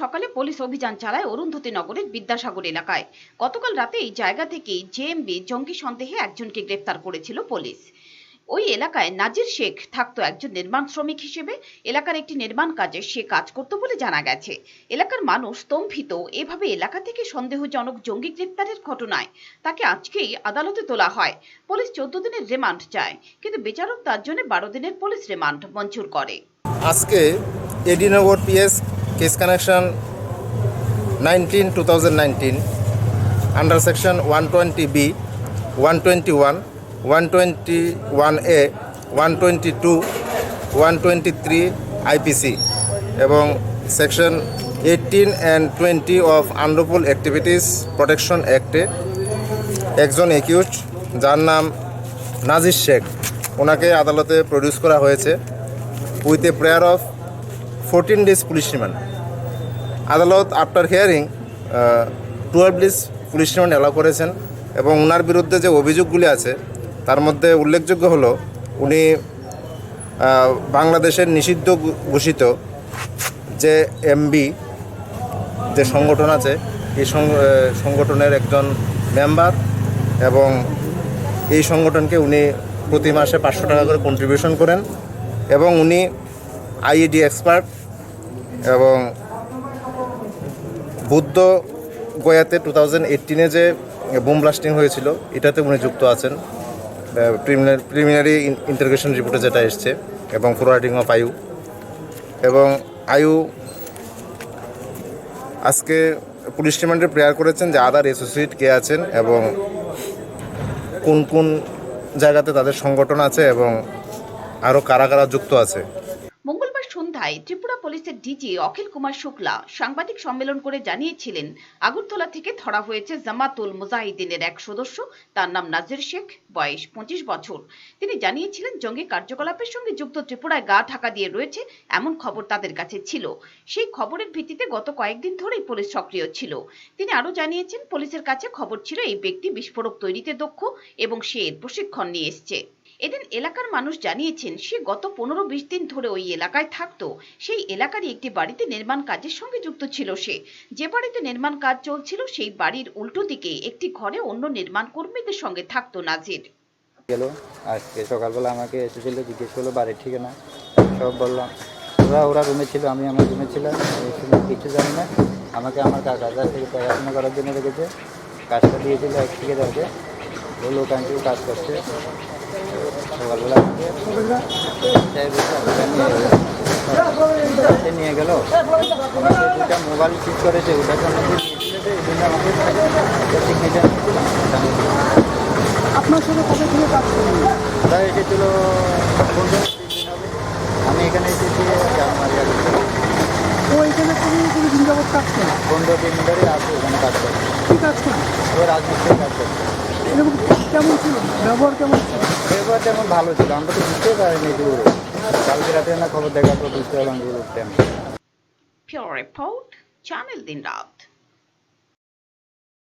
সকালে পুলিশ অভিযান চালায় অরুন্ধতী নগরের বিদ্যাসাগর এলাকায়। গতকাল রাতে এই জায়গা থেকে জেএমবি জঙ্গি সন্দেহে একজনকে গ্রেপ্তার করেছিল পুলিশ। ওই এলাকায় নাজির শেখ থাকতো একজন নির্মাণ শ্রমিক হিসেবে। এলাকার একটি নির্মাণ কাজে সে কাজ করত বলে জানা গেছে। এলাকার মানুষ স্তম্ভিত এভাবে এলাকা থেকে সন্দেহজনক জঙ্গি গ্রেপ্তারের ঘটনায় তাকে আজকেই আদালতে তোলা হয়। পুলিশ চোদ্দ দিনের রিমান্ড চায়, কিন্তু বিচারক তার জন্য বারো দিনের পুলিশ রিমান্ড মঞ্জুর করে। আজকে AD Nagar PS case connection nineteen two thousand nineteen under section one twenty B one twenty one one twenty one A one twenty two one twenty three IPC এবং section eighteen and twenty of unlawful activities protection অ্যাক্টে একজন accused যার নাম নাজির শেখ, ওনাকে আদালতে produce করা হয়েছে with a prayer of fourteen days police remand আদালত after hearing twelve days police remand allow করেছেন এবং ওনার বিরুদ্ধে যে অভিযোগগুলি আছে, তার মধ্যে উল্লেখযোগ্য হলো, উনি বাংলাদেশের নিষিদ্ধ ঘোষিত যে এমবি যে সংগঠন আছে, এই সংগঠনের একজন মেম্বার এবং এই সংগঠনকে উনি প্রতি মাসে পাঁচশো টাকা করে কন্ট্রিবিউশন করেন এবং উনি আইইডি এক্সপার্ট এবং বুদ্ধ গয়াতে টু থাউজেন্ড এইটিনে যে বোম ব্লাস্টিং হয়েছিল, এটাতে উনি যুক্ত আছেন। প্রিলিমিনারি ইন্টারগ্রেশন রিপোর্টে যেটা এসছে, এবং ফরওয়ার্ডিং অফ আয়ু। এবং আয়ু, আজকে পুলিশ রিমান্ডে প্রেয়ার করেছেন যে আদার অ্যাসোসিয়েট কে আছেন এবং কোন কোন জায়গাতে তাদের সংগঠন আছে এবং আরও কারা কারা যুক্ত আছে। সন্ধ্যায় ত্রিপুরা পুলিশের ডিজি অখিল কুমার শুক্লা সাংবাদিক সম্মেলন করে জানিয়েছিলেন, আগরতলা থেকে ধরা হয়েছে জামাতুল মুজাহিদিনের এক সদস্য, তার নাম নাজির শেখ, বয়স পঁচিশ বছর। তিনি জানিয়েছিলেন, জঙ্গি কার্যকলাপের সঙ্গে যুক্ত ত্রিপুরায় গা ঢাকা দিয়ে রয়েছে এমন খবর তাদের কাছে ছিল। সেই খবরের ভিত্তিতে গত কয়েকদিন ধরেই পুলিশ সক্রিয় ছিল। তিনি আরও জানিয়েছেন, পুলিশের কাছে খবর ছিল, এই ব্যক্তি বিস্ফোরক তৈরিতে দক্ষ এবং সে এর প্রশিক্ষণ নিয়ে এসছে। এদিন এলাকার মানুষ জানিয়েছেন, সে গত পনেরো বিশ দিন ধরে ওই এলাকায় থাকতো। সেই এলাকারই একটি বাড়িতে নির্মাণ কাজের সঙ্গে যুক্ত ছিল সে। যে বাড়িতে নির্মাণ কাজ চলছিল, সেই বাড়ির উল্টো দিকে একটি ঘরে অন্য নির্মাণ কর্মীদের সঙ্গে থাকতো নাজির। গেল, আজকে সকালবেলা আমাকে এসেছিল, জিজ্ঞেস করল, বাড়ির ঠিকানা? সব বললাম, ওরা ওরা রুমে ছিল, আমি আমার রুমে ছিলাম কিছু জানি না। আমাকে আমার কাকা কাছ থেকে দেখাশোনা করার জন্য রেখেছে। কাজটা দিয়েছিল এক থেকে দেখে বলল ওখান কাজ করছে। সকালবেলা আমাকে চাই বলছে, "আপনারা নিয়ে গেলো।" দুটা মোবাইল ঠিক করেছে ওটা তো আমাকে দিয়েছিল যে এই জন্য আপনার সাথে কবে থেকে কাজ করবেন ওরা এসেছিল আমি এখানে এসেছি ও এখানে থেকে কোনো দিন যাবত কাজ করে? পনেরো দিন ধরে আছে ওখানে কাজ কী করে? ও রাজমিস্ত্রি কাজ করছে। এরকম কেমন ছিল ব্যবহার কেমন ছিল ব্যবহার তেমন ভালো ছিল আমরা তো বুঝতেই পারিনি দূরে কালকে রাতে না খবর দেখার পর বুঝতে পারলাম যে লোকটা এমন। Pure Report, Channel Din Rat.